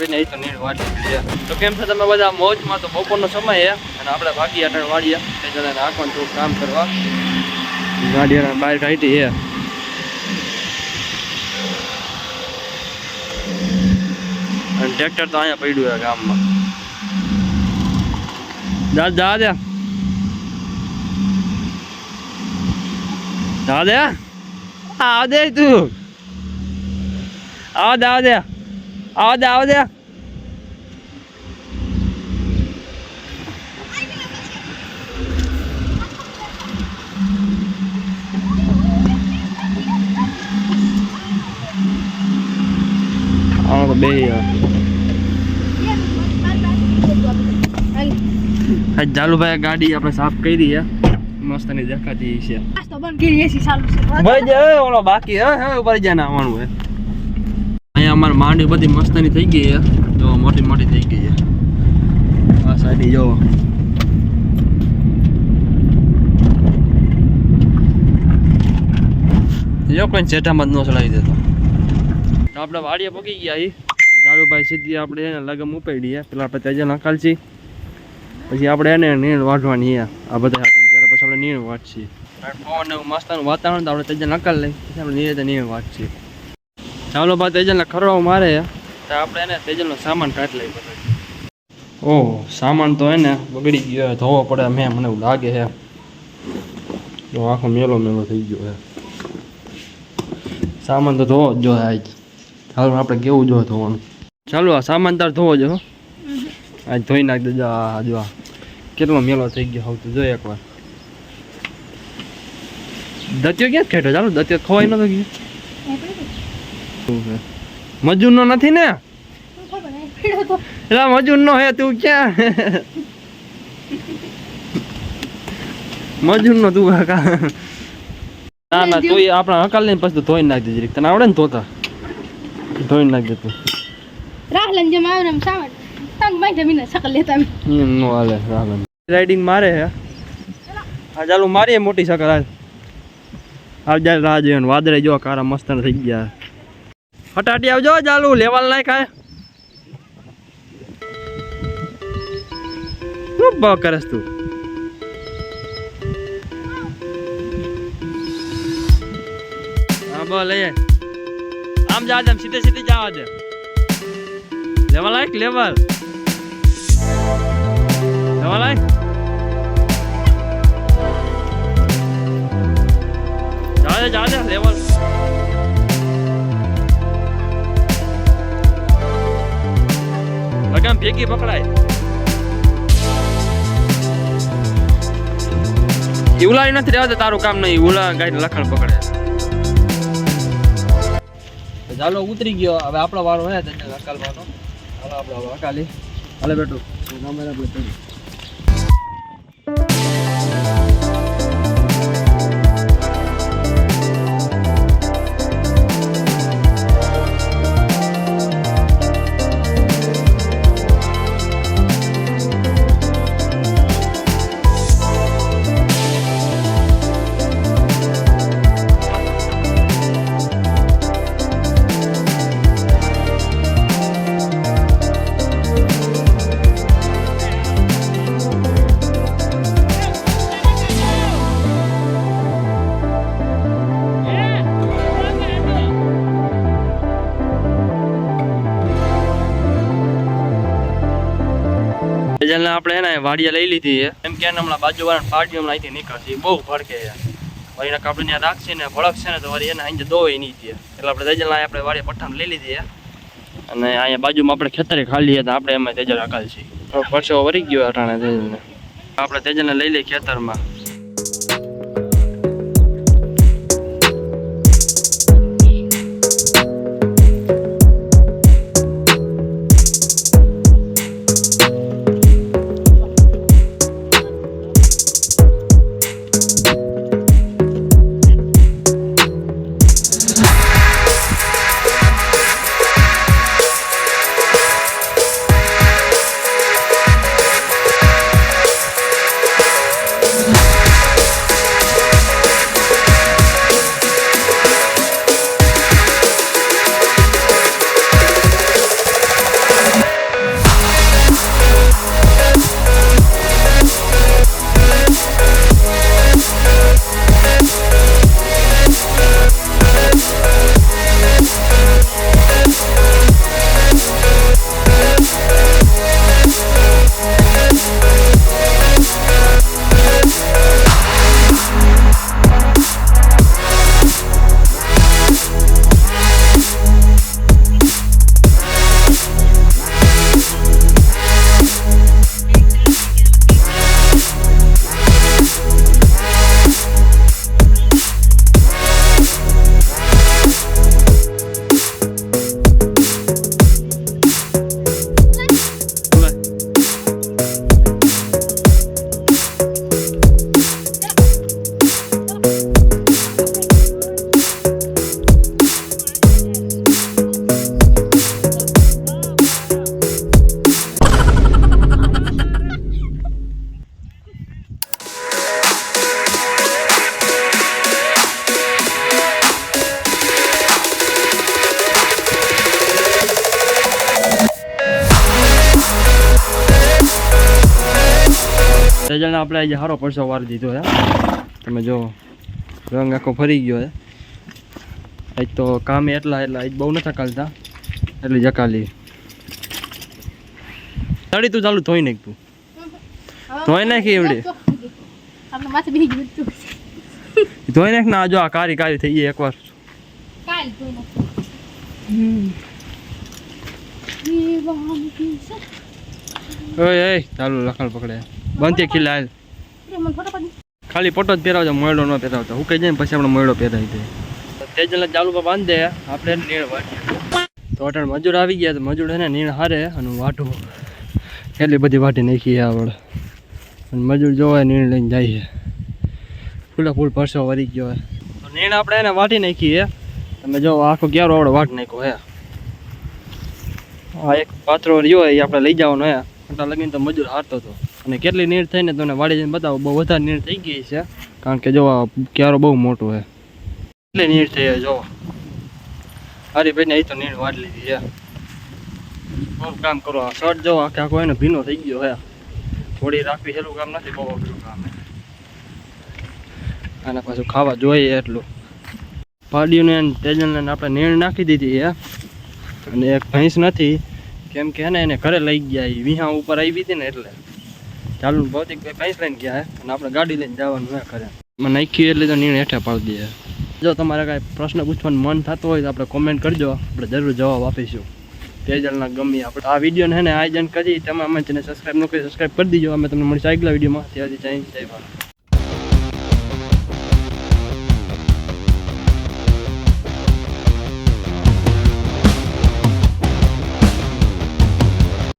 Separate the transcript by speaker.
Speaker 1: કરીને એ તો નીર વાળી તો કેમ છે તમે બધા? મોજમાં તો બપોરનો સમય છે અને આપણે ભાગી અટણ વાળીએ એ જણા રાખવાનું થોડું કામ કરવા. ગાડી બહાર કાઢી છે. અને ટ્રેક્ટર તો અહીંયા પડ્યું છે ગામમાં. દાદા દાદા. દાદા? આ દે તું. આવ દે આવ દે આવ દે આવ દે આમાં તો બે જાલુભાઈ ગાડી આપણે સાફ કરી છે મસ્તની દેખાતી છે ભાઈ જે હવે ઓલો બાકી હે હવે ઉપર જાય આવવાનું હે અહીંયા અમારે માંડી બધી મસ્તની થઈ ગઈ છે. જો, મોટી મોટી થઈ ગઈ છે. આ સાઈડ જો. જો કોઈ જેઠામાં ન ચલાવી દેતો. આપણે વાડીએ પકી ગયા એ જાલુભાઈ સીધી આપણે એને લગમ ઉપાડીએ પેલા આપણે તેજલ નકાલશી પછી આપણે એને નીણ વાઢવાની આ બધા ત્યારે પછી આપણે નીણ વાટશી પવન એવું મસ્તનું વાતાવરણ તો આપણે તેજલ નકાલ લઈ પછી આપણે નીરે નીણ વાટશી ચાલો બા તેજલને ખરવા મારે તો આપણે એને તેજલનો સામાન કાઢ લઈ બધો ઓહ સામાન તો એને બગડી ગયો ધોવો પડે મેં મને એવું લાગે છે જો આખો મેલો મેલો થઈ ગયો છે સામાન તો ધોવો જ જો આજ. ચાલો આપણે કેવું જો ધોવાનું? ચાલો આ સામાન તાર ધોવો જો આજ ધોઈ નાખ દેજો. આ જો આ કેટલો મેલો થઈ ગયો હવે તો જો એકવાર. દત્યો ક્યાં ખેટો? ચાલો દત્યો ખવાય નતો ગયો. શું નો? નથી ને એટલે મજૂરનો હે તું ક્યાં? મજૂરનો તું કાકા. ના ના તું આપણા હકાલ લઈને પછી ધોઈ નાખ દેજે તને આવડે ને ધોતા ધોઈ નાખ દે તું.
Speaker 2: રાહલન જેમ આવે ને સાવન તંગ બાઈ જમીને સકલ લેતા એમ.
Speaker 1: નો હાલે રાહુલ રાઇડિંગ મારે હે. આ ચાલુ મારીએ મોટી સકલ હાલ જાય રાહ જોઈને વાદળે જો કારા મસ્ત થઈ ગયા. હટાટી આવજો, ચાલુ, લેવાલ નાય ખાય શું ભાવ કરસ તું? હા બ લઈ આમ જા, આમ સીધે સીધી જવા દે લેવા લાયક લેવલ? લેવા લાયક જા જા, લેવલ. લગામ ભેગી પકડાય ઉલાળી નથી રહેવા તારું કામ નહીં ઉલા ગાડી લખણ પકડે ચાલો ઉતરી ગયો હવે આપણો વારો હે તેને હકાલવાનો હાલો આપણે હકાલી હાલે બેટું નંબર આપણે એને વાડિયા લઈ લીધી છે. એમ કે એને હમણાં બાજુવાળા પાર્ટી હમણાં અહીંથી નીકળશે. બહુ ભડકે છે. વળી એને આપણે ત્યાં રાખશે ને ભડકશે ને તો વળી એને અહીં દોય નહીં છે એટલે આપણે તેજલ આપણે વાડિયા પઠાણ લઈ લીધી છે. અને અહીંયા બાજુમાં આપણે ખેતરે ખાલી હતા આપણે એમાં તેજલ હકાલ છીએ પરસેવો વરી ગયો અટાણે તેજલને. આપણે તેજલને લઈ લઈએ ખેતરમાં. Thank you. તેજલને આપણે આજે સારો પરસો વાર દીધો છે. તમે જો રંગ આખો ફરી ગયો છે. આજ તો કામે એટલા એટલા આજ બહુ નથી કાલતા એટલી જકાલી તાળી તું ચાલુ ધોઈ નાખ તું. ધોઈ નાખી એવડી. ધોઈ નાખ ના જો આ કારી કારી થઈ ગઈ એકવાર. ઓય ચાલુ લખણ પકડે. બંધ ખીલા. ખાલી ફોટો જ પહેરાવજો મોયડો ન પહેરાવતો. હું કહી જાય પછી આપણે મોયડો પહેરાવી દે તેજલને ચાલુ બાંધે આપણે નીણ વાટીએ. તો અટાણ મજૂર આવી ગયા તો મજૂર એને નીણ હારે અને વાટું. એટલી બધી વાટી નાખી આવડે. અને મજૂર જોવા નીણ લઈને જાય છે. ફૂલે ફૂલ પરસો વરી ગયો હોય તો નીણ આપણે એને વાટી નાખી છે. તમે જો આખો ક્યારો આવડે વાટ નાખ્યો હે આ એક પાત્રો રહ્યો એ આપણે લઈ જવાનો હે એટલા લગીને તો મજૂર હારતો હતો. અને કેટલી નીર થઈને તમને વાળી જઈને બતાવો, બહુ વધારે નીર થઈ ગઈ છે, કારણ કે જો ક્યારો બહુ મોટો છે. કેટલી નીર થઈ જો હરીભાઈ ને અહીં તો નીર વાળી લીધી છે. બહુ કામ કરો? શર્ટ જો આખે આખો એને ભીનો થઈ ગયો હે થોડી રાખવી હેલું કામ નથી, બહુ અઘરું કામ અને પાછું ખાવા જોઈએ એટલું. પાડીઓને અને તેજલને આપણે નીણ નાખી દીધી હે અને એક ભેંસ નથી, કેમ કે એને એને ઘરે લઈ ગયા એ વિહા ઉપર આવી હતી ને એટલે. ચાલુ ભૌતિક પૈસ લઈને ગયા છે અને આપણે ગાડી લઈને જવાનું હોય કરે મને નાખ્યું એટલે તો નિર્ણય હેઠે પાડી દે જો તમારે કાંઈ પ્રશ્ન પૂછવાનું મન થતું હોય તો આપણે કોમેન્ટ કરજો. આપણે જરૂર જવાબ આપીશું. તેજલના ગમી આપણે. આ વિડીયોને હે ને આયોજન કરી. તમે અમે તેને સબસ્ક્રાઈબ ન કરી સબસ્ક્રાઈબ કરી દીજો. અમે તમને મળીશું આગલા વિડીયોમાં. ત્યાંથી જય જય ભારત.